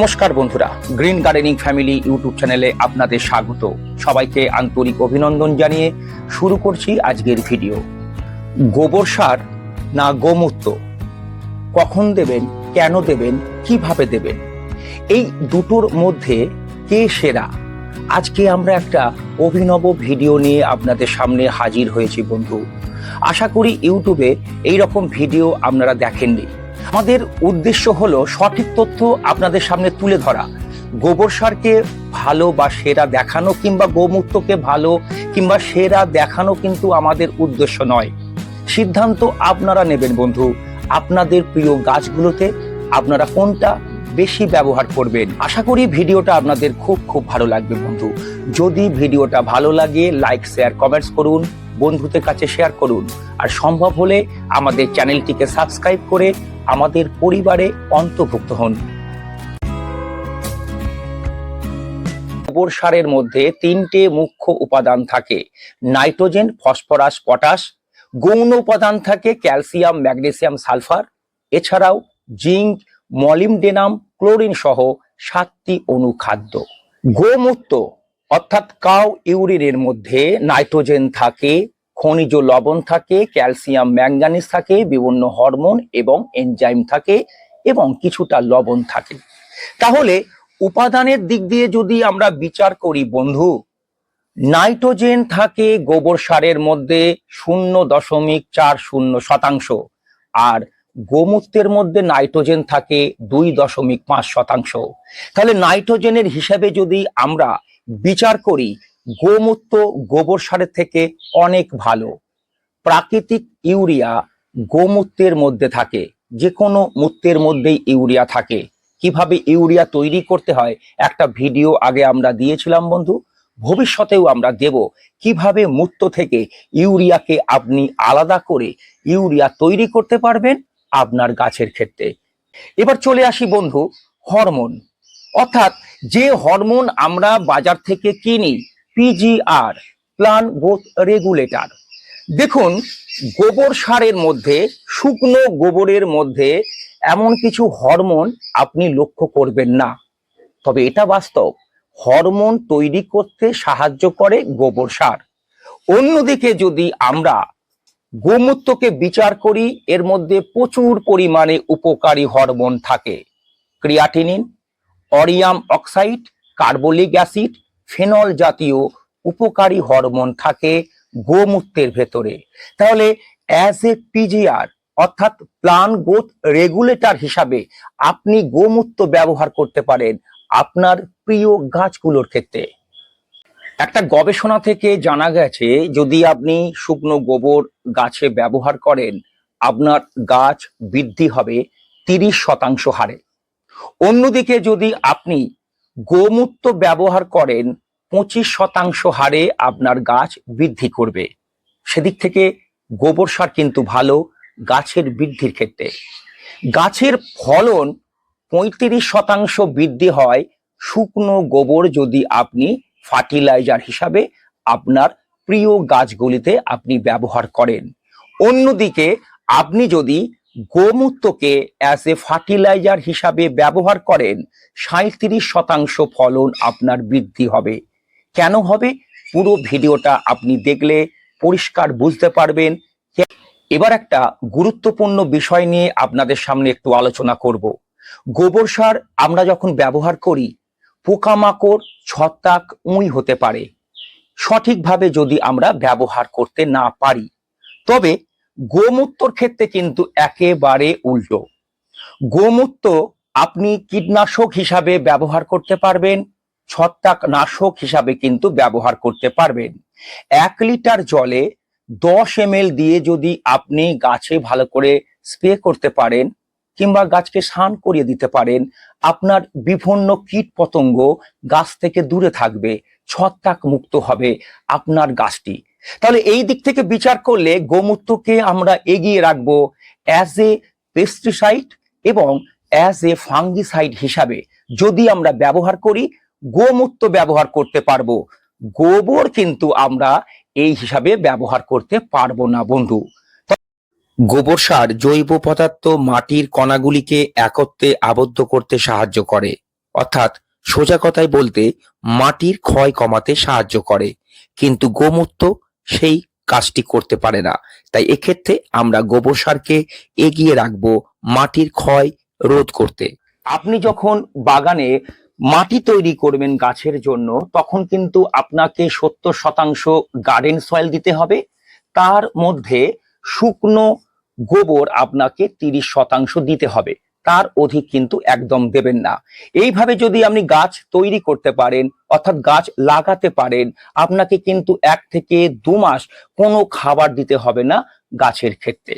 নমস্কার বন্ধুরা, green gardening family YouTube চ্যানেলে আপনাদের স্বাগত। সবাইকে আন্তরিক অভিনন্দন জানিয়ে শুরু করছি আজকের ভিডিও। গোবর সার না গোমূত্র? কখন দেবেন, কেন দেবেন, কীভাবে দেবেন? এই দুটোর মধ্যে কে সেরা? আজকে আমরা একটা অভিনব ভিডিও নিয়ে আপনাদের সামনে হাজির হয়েছি বন্ধু। আশা করি ইউটিউবে এই রকম ভিডিও আপনারা দেখেননি। আমাদের উদ্দেশ্য হলো সঠিক তথ্য আপনাদের সামনে তুলে ধরা। গোবর সারকে ভালো বা সেরা দেখানো কিংবা গোমূত্রকে ভালো কিংবা সেরা দেখানো কিন্তু আমাদের উদ্দেশ্য নয়। সিদ্ধান্ত আপনারা নেবেন বন্ধু। আপনাদের প্রিয় গাছগুলোতে আপনারা কোনটা বেশি ব্যবহার করবেন? আশা করি ভিডিওটা আপনাদের খুব খুব ভালো লাগবে বন্ধু। যদি ভিডিওটা ভালো লাগে লাইক শেয়ার কমেন্টস করুন। বন্ধুদের কাছে শেয়ার করুন। আর সম্ভব হলে আমাদের চ্যানেলটিকে সাবস্ক্রাইব করে আমাদের পরিবারে অন্তর্ভুক্ত হন। গোবর সারের মধ্যে তিনটে মুখ্য উপাদান থাকে। Nitrogen, phosphorus, potash. গৌণ উপাদান থাকে ক্যালসিয়াম, ম্যাগনেসিয়াম, সালফার। এছাড়াও জিঙ্ক, মলিমডেনাম, ক্লোরিন সহ সাতটি অনুখাদ্য। গোমূত্র অর্থাৎ কাউ ইউরিনের মধ্যে নাইট্রোজেন থাকে, খনিজ লবণ থাকে, ক্যালসিয়াম ম্যাঙ্গানিজ থাকে, বিভিন্ন হরমোন এবং এনজাইম থাকে এবং কিছুটা লবণ থাকে। তাহলে উপাদানের দিক দিয়ে যদি আমরা বিচার করি বন্ধু, নাইট্রোজেন থাকে গোবর সারের মধ্যে শূন্য দশমিক চার শূন্য শতাংশ আর গোমূত্রের মধ্যে নাইট্রোজেন থাকে দুই দশমিক পাঁচ শতাংশ। তাহলে নাইট্রোজেনের হিসাবে যদি আমরা বিচার করি, গোমূত্র গোবর সারের থেকে অনেক ভালো। প্রাকৃতিক ইউরিয়া গোমূত্রের মধ্যে থাকে যে কোনো মূত্রের মধ্যেই ইউরিয়া থাকে। কীভাবে ইউরিয়া তৈরি করতে হয়, একটা ভিডিও আগে আমরা দিয়েছিলাম বন্ধু, ভবিষ্যতেও আমরা দেব। কীভাবে মূত্র থেকে ইউরিয়াকে আপনি আলাদা করে ইউরিয়া তৈরি করতে পারবেন আপনার গাছের ক্ষেত্রে। এবার চলে আসি বন্ধু, হরমোন। অর্থাৎ যে হরমোন আমরা বাজার থেকে কিনি পিজিআর প্লান গ্রোথ রেগুলেটর দেখুন, গোবর সারের মধ্যে, শুকনো গোবরের মধ্যে এমন কিছু হরমোন আপনি লক্ষ্য করবেন না। তবে এটা বাস্তব, হরমোন তৈরি করতে সাহায্য করে গোবর সার। অন্যদিকে যদি আমরা গোমূত্রকে বিচার করি, এর মধ্যে প্রচুর পরিমাণে উপকারী হরমোন থাকে। Creatinine aurum oxide, carbolic acid, phenol জাতীয় উপকারী হরমোন থাকে গোমূত্রের ভেতরে। তাহলে অ্যাজ এ পিজিআর অর্থাৎ প্লান গ্রোথ রেগুলেটর হিসাবে আপনি গোমূত্র ব্যবহার করতে পারেন আপনার প্রিয় গাছগুলোর ক্ষেত্রে। একটা গবেষণা থেকে জানা গেছে, যদি আপনি শুকনো গোবর গাছে ব্যবহার করেন, আপনার গাছ বৃদ্ধি হবে তিরিশ শতাংশ হারে। অন্যদিকে যদি আপনি গোমূত্র ব্যবহার করেন, পঁচিশ শতাংশ হারে আপনার গাছ বৃদ্ধি করবে। সেদিক থেকে গোবর সার কিন্তু ভালো গাছের বৃদ্ধির ক্ষেত্রে। গাছের ফলন পঁয়ত্রিশ শতাংশ বৃদ্ধি হয় শুকনো গোবর যদি আপনি ফার্টিলাইজার হিসাবে আপনার প্রিয় গাছগুলিতে আপনি ব্যবহার করেন। অন্যদিকে আপনি যদি গোমূত্রকে অ্যাজ এ ফার্টিলাইজার হিসাবে ব্যবহার করেন সাঁত্রিশ শতাংশ ফলন আপনার বৃদ্ধি হবে। কেন হবে? পুরো ভিডিওটা আপনি দেখলে পরিষ্কার বুঝতে পারবেন। এবার একটা গুরুত্বপূর্ণ বিষয় নিয়ে আপনাদের সামনে একটু আলোচনা করব। গোবর সার আমরা যখন ব্যবহার করি, পোকামাকড়, ছত্রাক, উঁই হতে পারে। সঠিকভাবে যদি আমরা ব্যবহার করতে না পারি, তবে গোমূত্রর ক্ষেত্রে কিন্তু একেবারে উল্টো। গোমূত্র আপনি কীটনাশক হিসাবে ব্যবহার করতে পারবেন ছত্রাক নাশক হিসাবে কিন্তু ব্যবহার করতে পারবেন। এক লিটার জলে দশ এম দিয়ে যদি আপনি গাছে ভালো করে স্প্রে করতে পারেন কিংবা গাছকে স্নান করিয়ে দিতে পারেন, আপনার বিভিন্ন কীট পতঙ্গ গাছ থেকে দূরে থাকবে ছত্রাক মুক্ত হবে আপনার গাছটি। তাহলে এই দিক থেকে বিচার করলে গোমূত্রকে আমরা এগিয়ে রাখব অ্যাজ এ পেস্টিসাইড এবং অ্যাজ এ ফাঙ্গিসাইড হিসাবে। যদি আমরা ব্যবহার করি, গোমূত্র ব্যবহার করতে পারব। গোবর কিন্তু আমরা এই হিসাবে ব্যবহার করতে পারব না, বন্ধু। গোবর সার জৈব পদার্থ মাটির কণাগুলিকে একত্রে আবদ্ধ করতে সাহায্য করে। অর্থাৎ সোজা কথায় বলতে, মাটির ক্ষয় কমাতে সাহায্য করে। কিন্তু গোমূত্র সেই কাজটি করতে পারে না। তাই এক্ষেত্রে আমরা গোবর সারকে এগিয়ে রাখব মাটির ক্ষয় রোধ করতে। আপনি যখন বাগানে মাটি তৈরি করবেন গাছের জন্য, তখন কিন্তু আপনাকে সত্তর শতাংশ গার্ডেন সয়েল দিতে হবে। তার মধ্যে শুকনো গোবর আপনাকে তিরিশ শতাংশ দিতে হবে। তার অধিক কিন্তু একদম দেবেন না। এইভাবে যদি আপনি গাছ তৈরি করতে পারেন, অর্থাৎ গাছ লাগাতে পারেন, আপনাকে কিন্তু এক থেকে দু মাস কোনো খাবার দিতে হবে না গাছের ক্ষেত্রে।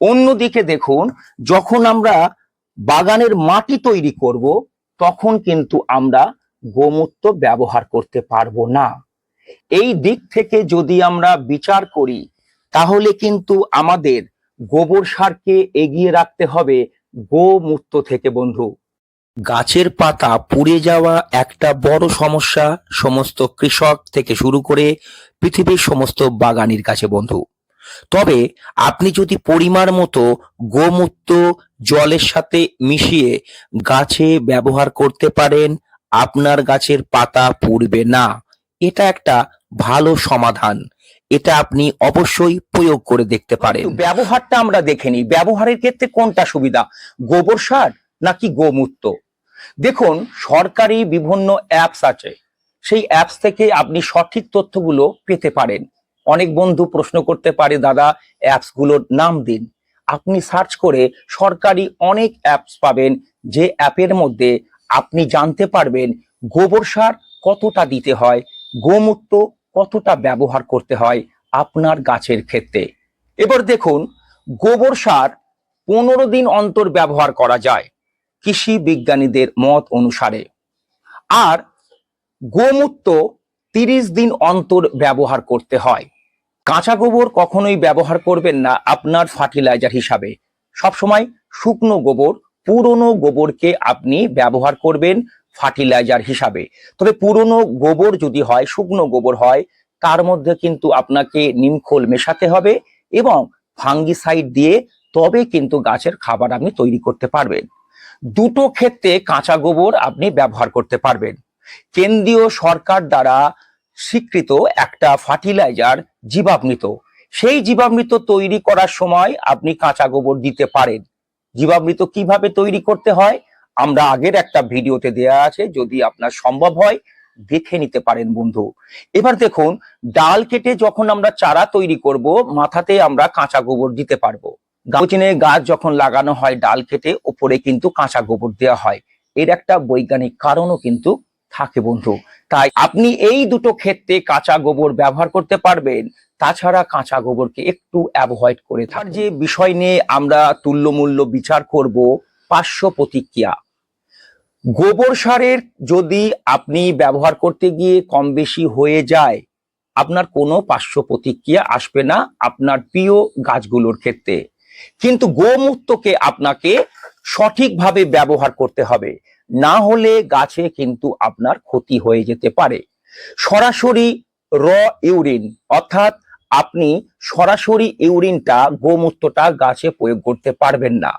অন্যদিকে দেখুন, যখন আমরা বাগানের মাটি তৈরি করব, তখন কিন্তু আমরা গোমূত্র ব্যবহার করতে পারব না। এই দিক থেকে যদি আমরা বিচার করি, তাহলে কিন্তু আমাদের গোবর সারকে এগিয়ে রাখতে হবে গোমূত্র থেকে, বন্ধু। গাছের পাতা পুড়ে যাওয়া একটা বড় সমস্যা সমস্ত কৃষক থেকে শুরু করে পৃথিবীর সমস্ত বাগানির কাছে, বন্ধু। তবে আপনি যদি পরিমাণ মতো গোমূত্র জলের সাথে মিশিয়ে গাছে ব্যবহার করতে পারেন, আপনার গাছের পাতা পুড়বে না। এটা একটা ভালো সমাধান। এটা আপনি অবশ্যই প্রয়োগ করে দেখতে পারেন। ব্যবহারটা আমরা দেখে নিই। ব্যবহারের ক্ষেত্রে কোনটা সুবিধা? গোবর সার নাকি গোমূত্র? দেখুন, সরকারি বিভিন্ন অ্যাপস আছে। সেই অ্যাপস থেকে আপনি সঠিক তথ্যগুলো পেতে পারেন। অনেক বন্ধু প্রশ্ন করতে পারে, দাদা অ্যাপসগুলোর নাম দিন। আপনি সার্চ করে সরকারি অনেক অ্যাপস পাবেন, যে অ্যাপের মধ্যে আপনি জানতে পারবেন গোবর সার কতটা দিতে হয়, গোমূত্র কতটা ব্যবহার করতে হয় আপনার গাছের ক্ষেত্রে। এবার দেখুন, গোবর সার পনেরো দিন অন্তর ব্যবহার করা যায় কৃষি বিজ্ঞানীদের মত অনুসারে। আর গোমূত্র তিরিশ দিন অন্তর ব্যবহার করতে হয়। কাঁচা গোবর কখনোই ব্যবহার করবেন না আপনার ফার্টিলাইজার হিসাবে। সবসময় শুকনো গোবর, পুরনো গোবরকে আপনি ব্যবহার করবেন ফার্টিলাইজার হিসাবে। তবে পুরনো গোবর যদি হয়, শুকনো গোবর হয়, তার মধ্যে কিন্তু আপনাকে নিমখোল মেশাতে হবে এবং ফাঙ্গিসাইড দিয়ে তবে কিন্তু গাছের খাবার আপনি তৈরি করতে পারবেন। দুটো ক্ষেত্রে কাঁচা গোবর আপনি ব্যবহার করতে পারবেন। কেন্দ্রীয় সরকার দ্বারা স্বীকৃত একটা ফার্টিলাইজার জীবামৃত। সেই জীবামৃত তৈরি করার সময় আপনি কাঁচা গোবর দিতে পারেন। জীবামৃত কীভাবে তৈরি করতে হয়? আমরা আগের একটা ভিডিওতে দেয়া আছে, যদি আপনার সম্ভব হয়, দেখে নিতে পারেন বন্ধু। এবার দেখুন, ডাল কেটে যখন আমরা চারা তৈরি করব, মাথাতে আমরা কাঁচা গোবর দিতে পারব। গাছনে গাছ যখন লাগানো হয় ডাল কেটে, ওপরে কিন্তু কাঁচা গোবর দেওয়া হয়। এর একটা বৈজ্ঞানিক কারণও কিন্তু থাকে বন্ধু। তাই আপনি এই দুটো ক্ষেত্রে কাঁচা গোবর ব্যবহার করতে পারবেন, তাছাড়া কাঁচা গোবরকে একটু অ্যাভয়েড করে থাকার যে বিষয় নিয়ে আমরা তুল্যমূল্য বিচার করব, পার্শ্ব প্রতিক্রিয়া। গোবর সারের যদি আপনি ব্যবহার করতে গিয়ে কম বেশি হয়ে যায়, আপনার কোনো পার্শ্ব প্রতিক্রিয়া আসবে না আপনার প্রিয় গাছগুলোর ক্ষেত্রে। কিন্তু গোমূত্রকে আপনাকে সঠিকভাবে ব্যবহার করতে হবে। না হলে গাছে কিন্তু আপনার ক্ষতি হয়ে যেতে পারে। সরাসরি র ইউরিন, অর্থাৎ আপনি সরাসরি ইউরিনটা, গোমূত্রটা গাছে প্রয়োগ করতে পারবেন না।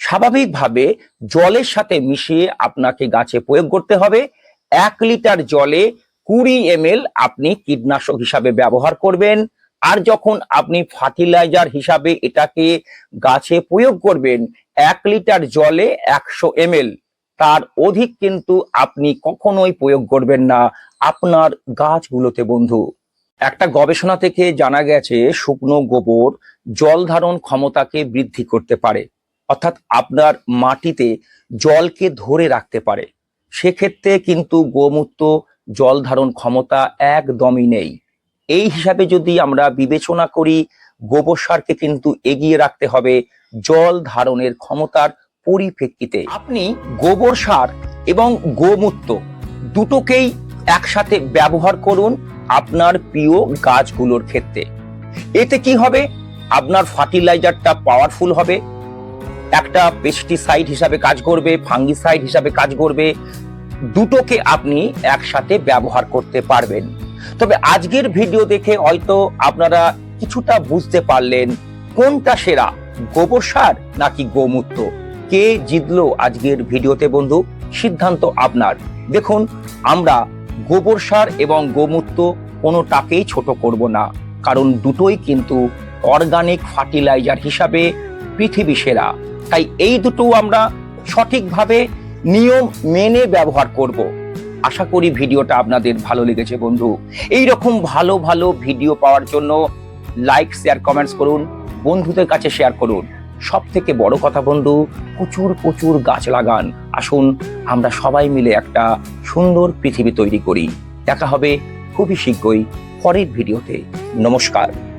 স্বাভাবিকভাবে জলের সাথে মিশিয়ে আপনাকে গাছে প্রয়োগ করতে হবে। এক লিটার জলে কুড়ি এম আপনি কীটনাশক হিসাবে ব্যবহার করবেন। আর যখন আপনি ফার্টিলাইজার হিসাবে এটাকে গাছে প্রয়োগ করবেন, এক লিটার জলে একশো এম তার অধিক কিন্তু আপনি কখনোই প্রয়োগ করবেন না আপনার গাছগুলোতে বন্ধু। একটা গবেষণা থেকে জানা গেছে, শুকনো গোবর জল ধারণ ক্ষমতাকে বৃদ্ধি করতে পারে। অর্থাৎ আপনার মাটিতে জলকে ধরে রাখতে পারে। সেক্ষেত্রে কিন্তু গোমূত্র জল ধারণ ক্ষমতা একদমই নেই। এই হিসাবে যদি আমরা বিবেচনা করি, গোবর সারকে কিন্তু এগিয়ে রাখতে হবে জল ধারণের ক্ষমতার পরিপ্রেক্ষিতে। আপনি গোবর সার এবং গোমূত্র দুটোকেই একসাথে ব্যবহার করুন আপনার প্রিয় গাছগুলোর ক্ষেত্রে। এতে কি হবে? আপনার ফার্টিলাইজারটা পাওয়ারফুল হবে। একটা পেস্টিসাইড হিসাবে কাজ করবে ফাঙ্গিসাইড হিসাবে কাজ করবে, দুটোকে আপনি একসাথে ব্যবহার করতে পারবেন। তবে আজকের ভিডিও দেখে হয়তো আপনারা কিছুটা বুঝতে পারলেন কোনটা সেরা, গোবর সার নাকি গোমূত্র? কে জিতলো আজকের ভিডিওতে বন্ধু? সিদ্ধান্ত আপনার। দেখুন, আমরা গোবর সার এবং গোমূত্র কোনোটাকেই ছোট করব না, কারণ দুটোই কিন্তু অর্গানিক ফার্টিলাইজার হিসাবে পৃথিবী সেরা। তাই এই দুটো আমরা সঠিকভাবে নিয়ম মেনে ব্যবহার করব। আশা করি ভিডিওটা আপনাদের ভালো লেগেছে বন্ধু। এই রকম ভালো ভালো ভিডিও পাওয়ার জন্য লাইক শেয়ার কমেন্টস করুন, বন্ধুদের কাছে শেয়ার করুন। সব থেকে বড় কথা বন্ধু, প্রচুর প্রচুর গাছ লাগান। আসুন, আমরা সবাই মিলে একটা সুন্দর পৃথিবী তৈরি করি। দেখা হবে খুবই শীঘ্রই পরের ভিডিওতে। নমস্কার।